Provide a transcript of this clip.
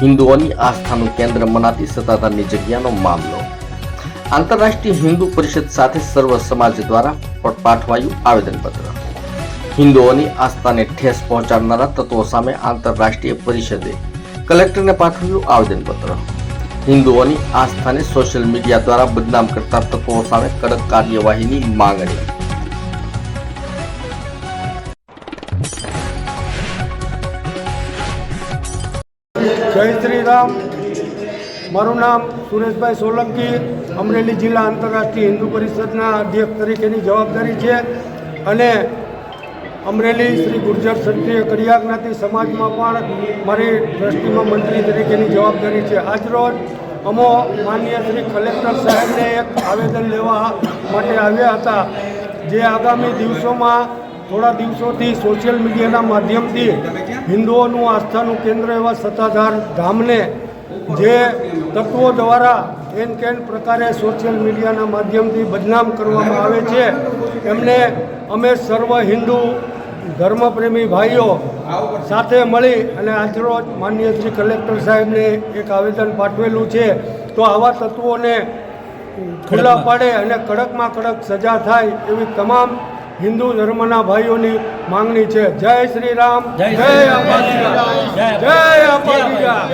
હિન્દુઓની આસ્થાનું કેન્દ્ર મનાતી સત્તાધારની જગ્યાનો મામલો આંતરરાષ્ટ્રીય હિન્દુ પરિષદ સાથે સર્વ સમાજ દ્વારા પાઠવાયું આવેદનપત્ર હિન્દુઓની આસ્થાને ઠેસ પહોંચાડનારા તત્વો સામે આંતરરાષ્ટ્રીય પરિષદે કલેક્ટરને પાઠવ્યું આવેદનપત્ર હિન્દુઓની આસ્થાને સોશિયલ મીડિયા દ્વારા બદનામ કરતા તત્વો સામે કડક કાર્યવાહીની માંગણી જય શ્રી રામ મારું નામ સુરેશભાઈ સોલંકી, અમરેલી જિલ્લા આંતરરાષ્ટ્રીય હિન્દુ પરિષદના અધ્યક્ષ તરીકેની જવાબદારી છે અને અમરેલી શ્રી ગુર્જર ક્ષત્રિય કડિયા જ્ઞાતિ સમાજમાં પણ મારી ટ્રસ્ટીમાં મંત્રી તરીકેની જવાબદારી છે. આજરોજ અમો માન્ય શ્રી કલેક્ટર સાહેબને એક આવેદન લેવા માટે આવ્યા હતા, જે આગામી દિવસોમાં થોડા દિવસોથી સોશિયલ મીડિયાના માધ્યમથી હિન્દુઓનું આસ્થાનું કેન્દ્ર એવા સત્તાધાર ધામને જે તત્વો દ્વારા એન કેન પ્રકારે સોશિયલ મીડિયાના માધ્યમથી બદનામ કરવામાં આવે છે એમને અમે સર્વ હિન્દુ ધર્મપ્રેમી ભાઈઓ સાથે મળી અને આજરોજ માનનીય શ્રી કલેક્ટર સાહેબને એક આવેદન પાઠવેલું છે તો આવા તત્વોને ખુલ્લા પાડે અને કડકમાં કડક સજા થાય એવી તમામ હિન્દુ ધર્મના ભાઈઓની માંગણી છે. જય શ્રી રામ. જય અંબાજી જય અંબાજી.